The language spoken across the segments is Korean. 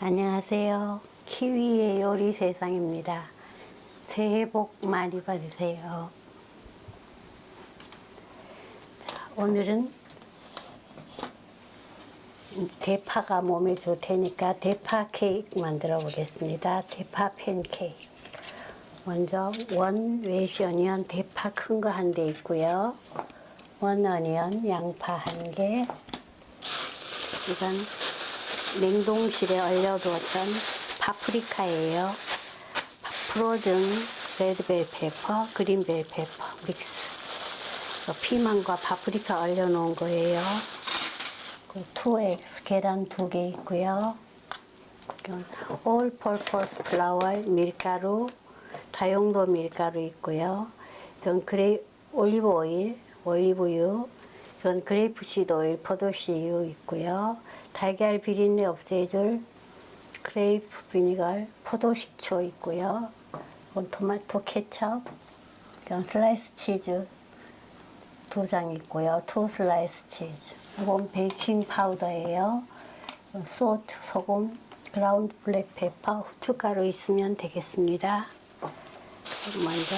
안녕하세요. 키위의 요리 세상입니다. 새해 복 많이 받으세요. 자, 오늘은 대파가 몸에 좋다니까 대파 케이크 만들어 보겠습니다. 대파 팬케이크. 먼저 원 웨이시 어니언 대파 큰 거 한 대 있고요. 원 어니언 양파 한 개. 이건 냉동실에 얼려두었던 파프리카예요. 프로즌 레드벨 페퍼, 그린벨 페퍼 믹스. 피망과 파프리카 얼려놓은 거예요. 그 2X 계란 두 개 있고요. 올 퍼포스 플라워 밀가루, 다용도 밀가루 있고요. 이건 그레이 올리브 오일, 올리브유, 이건 그레이프시드 오일, 포도씨유 있고요. 달걀 비린내 없애줄 그레이프 비니걸, 포도 식초 있고요. 이건 토마토 케첩, 이건 슬라이스 치즈 두 장 있고요. 투 슬라이스 치즈. 이건 베이킹 파우더예요. 소트, 소금, 그라운드 블랙 페퍼, 후춧가루 있으면 되겠습니다. 먼저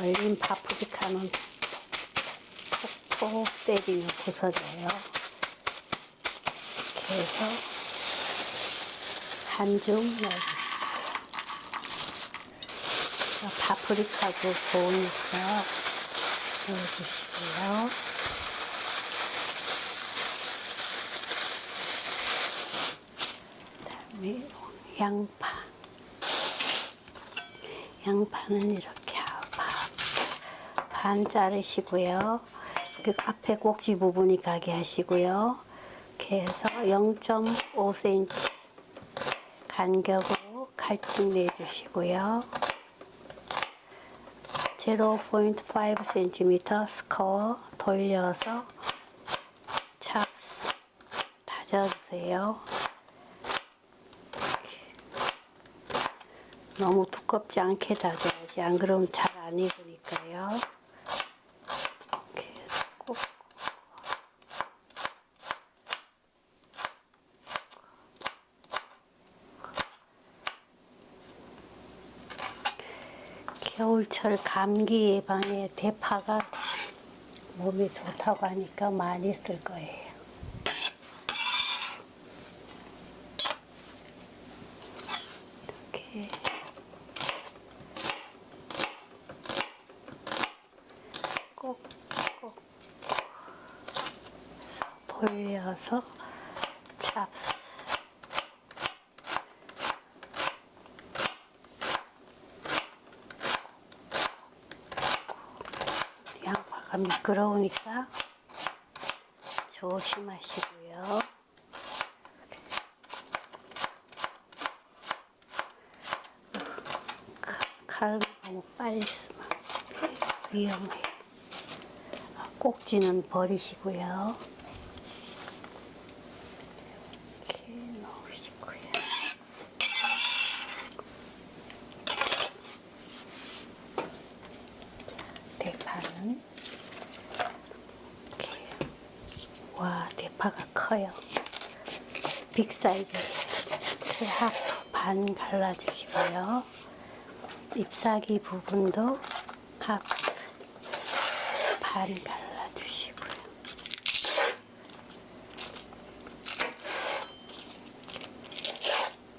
얼린 파프리카는 톡톡 때리면 부서져요. 이렇게 해서 한줌 넣어주세요. 파프리카도 좋으니까 넣어주시고요. 그다음에 양파. 양파는 이렇게 반, 반 자르시고요. 그 앞에 꼭지 부분이 가게 하시고요. 이렇게 해서 0.5cm 간격으로 칼집 내주시고요. 0.5cm 스코어 돌려서 찹스 다져주세요. 너무 두껍지 않게 다져야지 안 그러면 잘 안 익으니까요. 이렇게 꼭 겨울철 감기 예방에 대파가 몸에 좋다고 하니까 많이 쓸 거예요. 이렇게. 꼭꼭. 돌려서 찹스 양파가 미끄러우니까 조심하시고요. 칼 너무 빨리 쓰면 위험해요. 아, 꼭지는 버리시고요. 이렇게 넣으시고요. 대파는 이렇게 와 대파가 커요. 빅 사이즈 하프 반 갈라주시고요. 잎사귀 부분도 하프 반 갈라주시고요.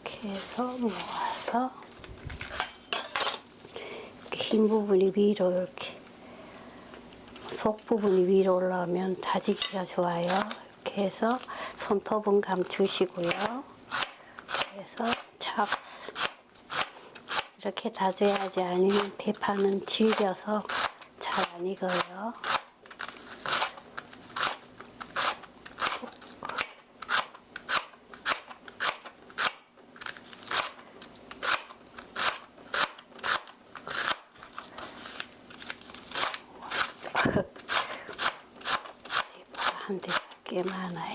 이렇게 해서 모아서 흰 부분이 위로 이렇게 속 부분이 위로 올라오면 다지기가 좋아요. 이렇게 해서 손톱은 감추시고요. 그래서 찹스 이렇게 다져야지 아니면 대파는 질겨서 잘 안 익어요. 대파 한 대가 꽤 많아요.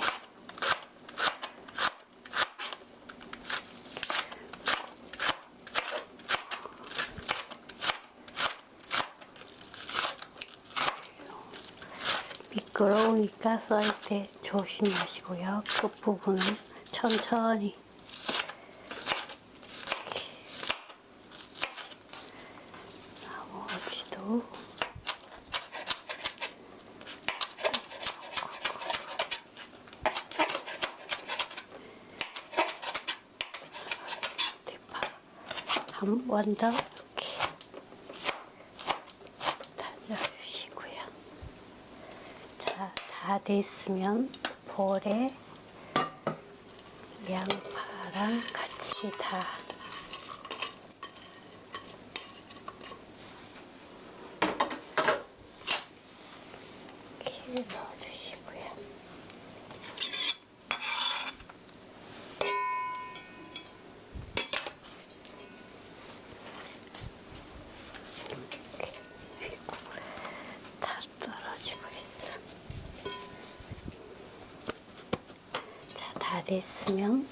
미끄러우니까 썰 때 조심하시고요. 끝부분은 천천히. 나머지도 대파 한번 더 이렇게 다져주시고요. 자, 다 됐으면 볼에 양파랑 같이 다. 이렇게 됐으면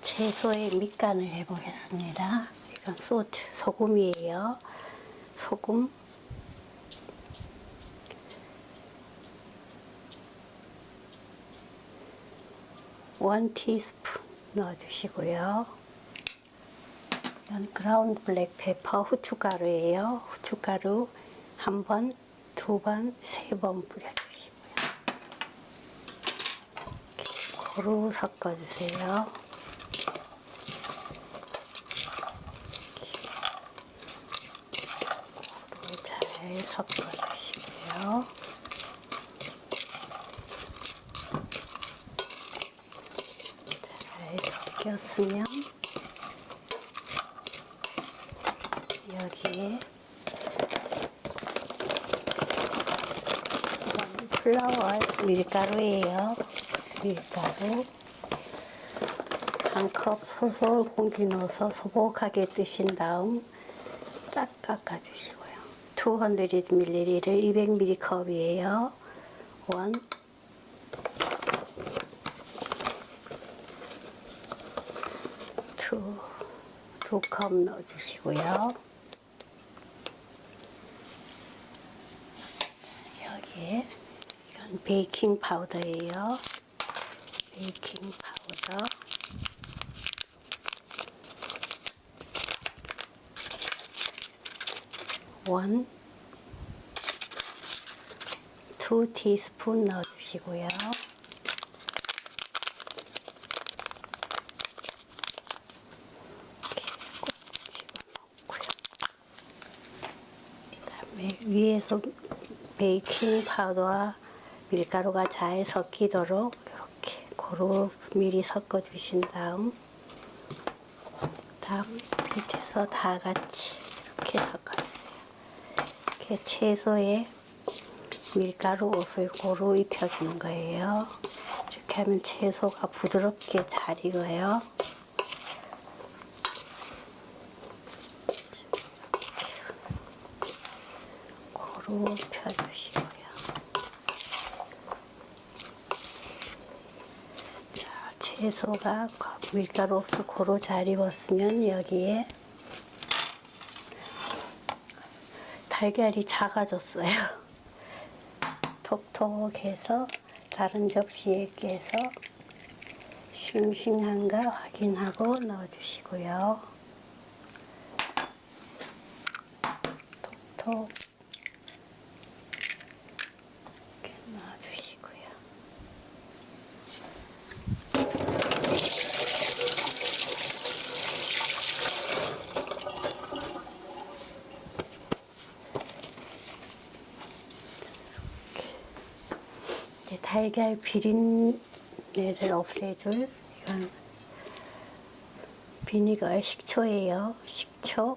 채소의 밑간을 해보겠습니다. 이건 소트, 소금이에요. 소금. 원 티스푼 넣어주시고요. 이건 그라운드 블랙 페퍼 후춧가루예요. 후춧가루 한 번, 두 번, 세 번 뿌려주시고요. 고루 섞어주세요. 고루 잘 섞어주시고요. 잘 섞였으면 여기에 플라워 밀가루예요. 밀가루 한 컵 솔솔 공기 넣어서 소복하게 뜨신 다음 딱 깎아주시고요. 200ml를 200ml 컵이에요. 원 투, 두컵 넣어주시고요. 여기에 이건 베이킹 파우더예요. 베이킹 파우더. 원, 투 티스푼 넣어주시고요. 꼭 집어넣고요. 그다음에 위에서 베이킹 파우더와 밀가루가 잘 섞이도록 고루 미리 섞어 주신 다음 다음 밑에서 다 같이 이렇게 섞어주세요. 이렇게 채소에 밀가루 옷을 고루 입혀주는 거예요. 이렇게 하면 채소가 부드럽게 잘 익어요. 고루 펴주시고요. 자, 채소가 밀가루 고루 잘 익었으면 여기에 달걀이 작아졌어요. 톡톡해서 다른 접시에 깨서 싱싱한가 확인하고 넣어주시고요. 톡톡 이렇게 넣어주시고요. 이제 달걀 비린내를 없애줄 이건 비니걸 식초예요. 식초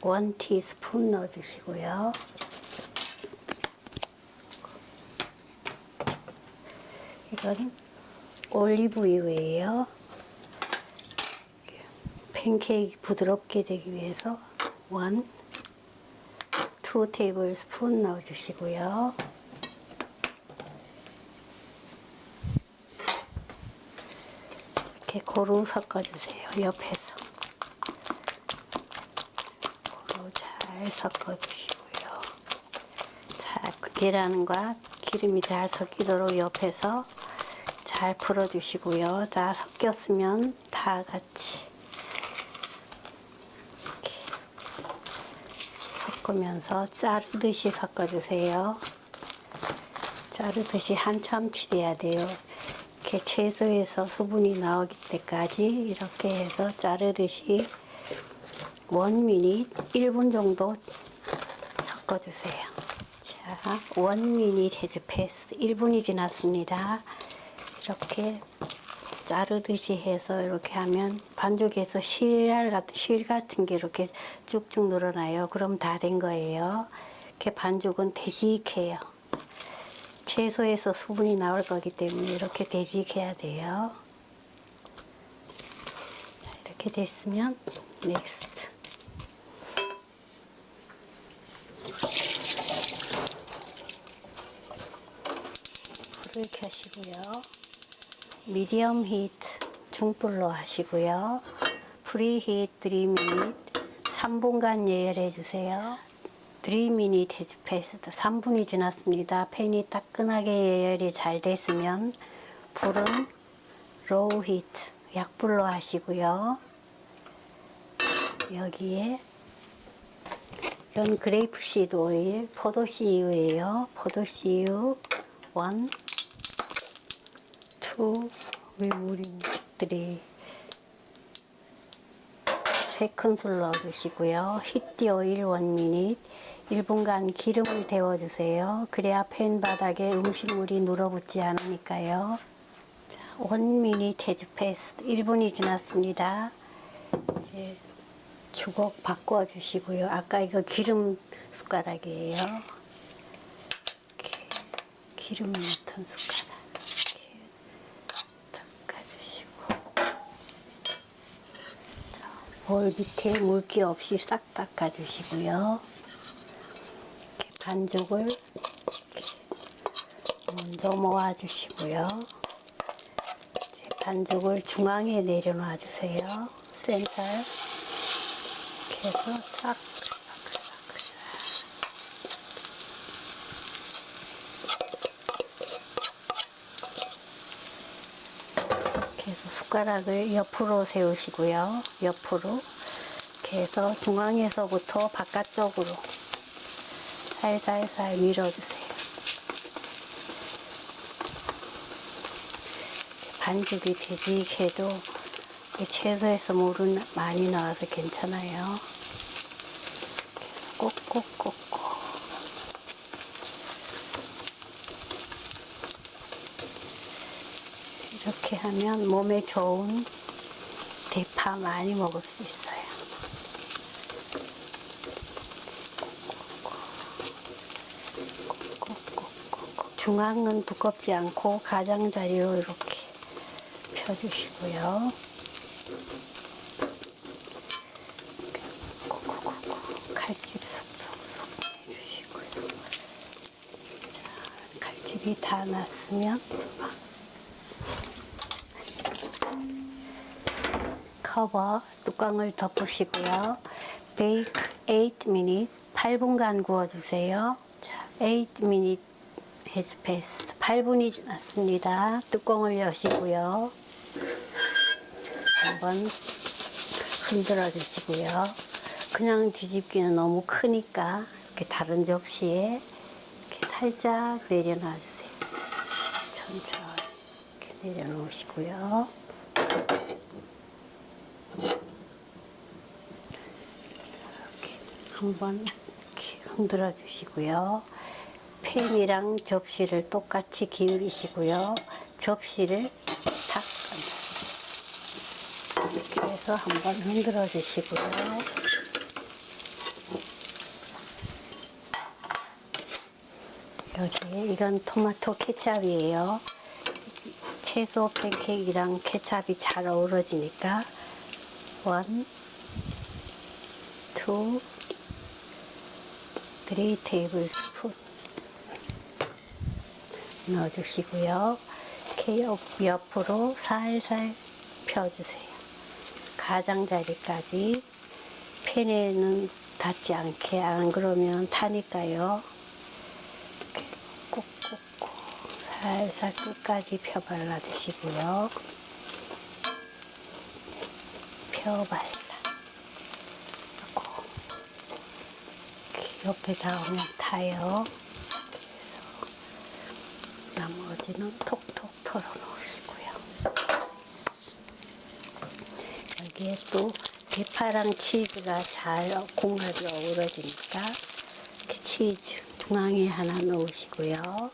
원 티스푼 넣어주시고요. 이건 올리브유예요. 팬케이크 부드럽게 되기 위해서 원, 투 테이블 스푼 넣어주시고요. 이렇게 고루 섞어주세요. 옆에서 고루 잘 섞어주시고요. 자, 계란과 기름이 잘 섞이도록 옆에서 잘 풀어주시고요. 자, 섞였으면 다 같이 섞으면서 자르듯이 섞어주세요. 자르듯이 한참 치대야 돼요. 이렇게 채소에서 수분이 나오기 때까지 이렇게 해서 자르듯이 원미닛 1분 정도 섞어주세요. 자, 원미닛 헤즈 패스트 1분이 지났습니다. 이렇게 자르듯이 해서 이렇게 하면 반죽에서 실 같은 실 같은 게 이렇게 쭉쭉 늘어나요. 그럼 다 된 거예요. 이렇게 반죽은 되직해요. 채소에서 수분이 나올 거기 때문에 이렇게 되직해야 돼요. 자, 이렇게 됐으면 넥스트. 불을 켜시고요. 미디엄 히트 중불로 하시고요. 프리 히트 3미닛 3분간 예열해 주세요. 3미닛 해즈 패스트 3분이 지났습니다. 팬이 따끈하게 예열이 잘 됐으면 불은 로우 히트 약불로 하시고요. 여기에 이건 그레이프 시드 오일, 포도 씨유예요. 포도 씨유 1 2, 왜 물이 들이 세 큰술 넣어주시고요. 히티 오일 원미닛 1분간 기름을 데워주세요. 그래야 팬 바닥에 음식물이 눌어붙지 않으니까요. 헤즈 패스트 1분이 지났습니다. 이제 주걱 바꿔주시고요. 아까 이거 기름 숟가락이에요. 기름 묻은 숟가락 볼 밑에 물기 없이 싹 닦아주시고요. 반죽을 먼저 모아 주시고요. 이제 반죽을 중앙에 내려놔 주세요. 센터에 이렇게 해서 싹, 해서 숟가락을 옆으로 세우시고요. 옆으로. 이렇게 해서 중앙에서부터 바깥쪽으로 살살살 밀어주세요. 반죽이 되직해도 이 채소에서 물은 많이 나와서 괜찮아요. 꼭꼭꼭꼭. 이렇게 하면 몸에 좋은 대파 많이 먹을 수 있어요. 꼭꼭꼭꼭. 중앙은 두껍지 않고 가장자리로 이렇게 펴주시고요. 콕콕콕콕 칼집 쏙쏙쏙 해주시고요. 자, 칼집이 다 났으면 커버 뚜껑을 덮으시고요. 베이크 8미닛 8분간 구워주세요. 자, 8미닛 헤즈 패스트 8분이 지났습니다. 뚜껑을 여시고요. 한번 흔들어 주시고요. 그냥 뒤집기는 너무 크니까 이렇게 다른 접시에 이렇게 살짝 내려놔 주세요. 천천히 이렇게 내려놓으시고요. 이렇게 한번 흔들어 주시고요. 팬이랑 접시를 똑같이 기울이시고요. 접시를 탁 이렇게 해서 한번 흔들어 주시고요. 여기에 이건 토마토 케찹이에요. 채소 팬케이크랑 케찹이 잘 어우러지니까 원, 투, 쓰리 테이블 스푼 넣어주시고요. 이렇게 옆, 옆으로 살살 펴주세요. 가장자리까지 팬에는 닿지 않게 안 그러면 타니까요. 꾹꾹꾹 살살 끝까지 펴 발라 주시고요. 펴 발라. 옆에 닿으면 타요. 그래서 나머지는 톡톡 털어 놓으시고요. 여기에 또 대파랑 치즈가 잘 궁합이 어우러지니까 치즈 중앙에 하나 넣으시고요.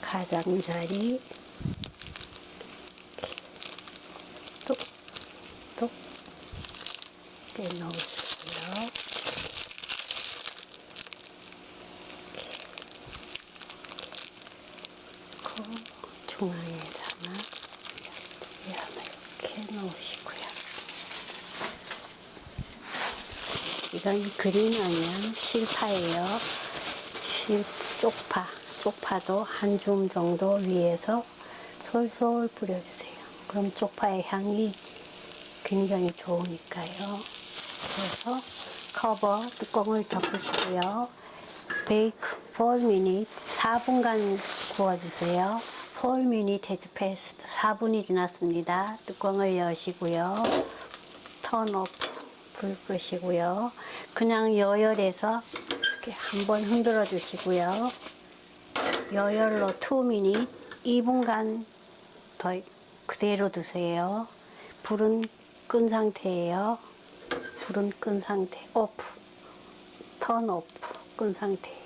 가장자리 뚝뚝 빼놓으시고요. 그 중앙에다가 이 하나 이렇게 넣으시고요. 이건 그린 아니면 실파예요. 실 쪽파, 쪽파도 한 줌 정도 위에서 솔솔 뿌려주세요. 그럼 쪽파의 향이 굉장히 좋으니까요. 그래서 커버 뚜껑을 덮으시고요. 베이크 4미닛 4분간 구워주세요. 4미닛 해즈 패스트 4분이 지났습니다. 뚜껑을 여시고요. 턴 오프 불 끄시고요. 그냥 여열해서 이렇게 한번 흔들어 주시고요. 여열로 2미닛 2분간 더 그대로 두세요. 불은 끈 상태예요. 불은 끈 상태. 오프. 턴 오프. 끈 상태예요.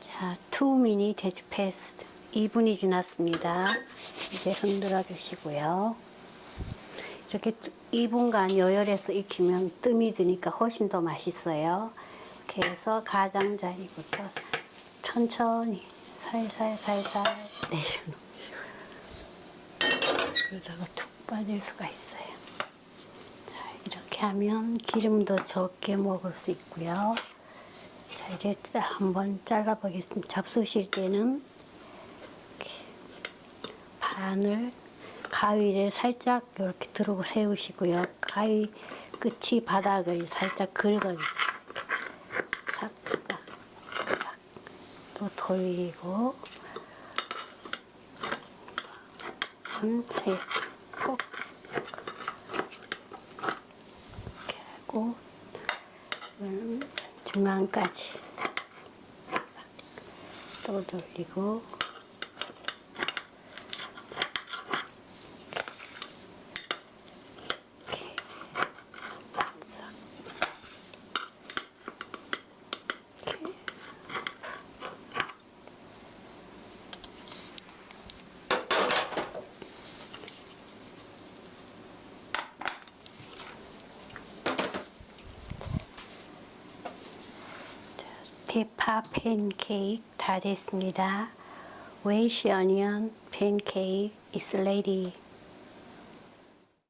자, 2미닛 데즈 패스트. 2분이 지났습니다. 이제 흔들어 주시고요. 이렇게 2분간 여열해서 익히면 뜸이 드니까 훨씬 더 맛있어요. 이렇게 해서 가장자리부터 천천히 살살살살 내려놓으시고 그러다가 툭 빠질 수가 있어요. 자, 이렇게 하면 기름도 적게 먹을 수 있고요. 자, 이제 짜- 한번 잘라보겠습니다. 잡수실 때는 반을 가위를 살짝 이렇게 들어 세우시고요. 가위 끝이 바닥을 살짝 긁어주세요. 싹, 싹, 싹. 또 돌리고, 한, 세, 꼭. 이렇게 하고, 음, 중앙까지. 싹. 또 돌리고, 대파 팬케이크 다 됐습니다. 웨이시 어니언 팬케이크 ready.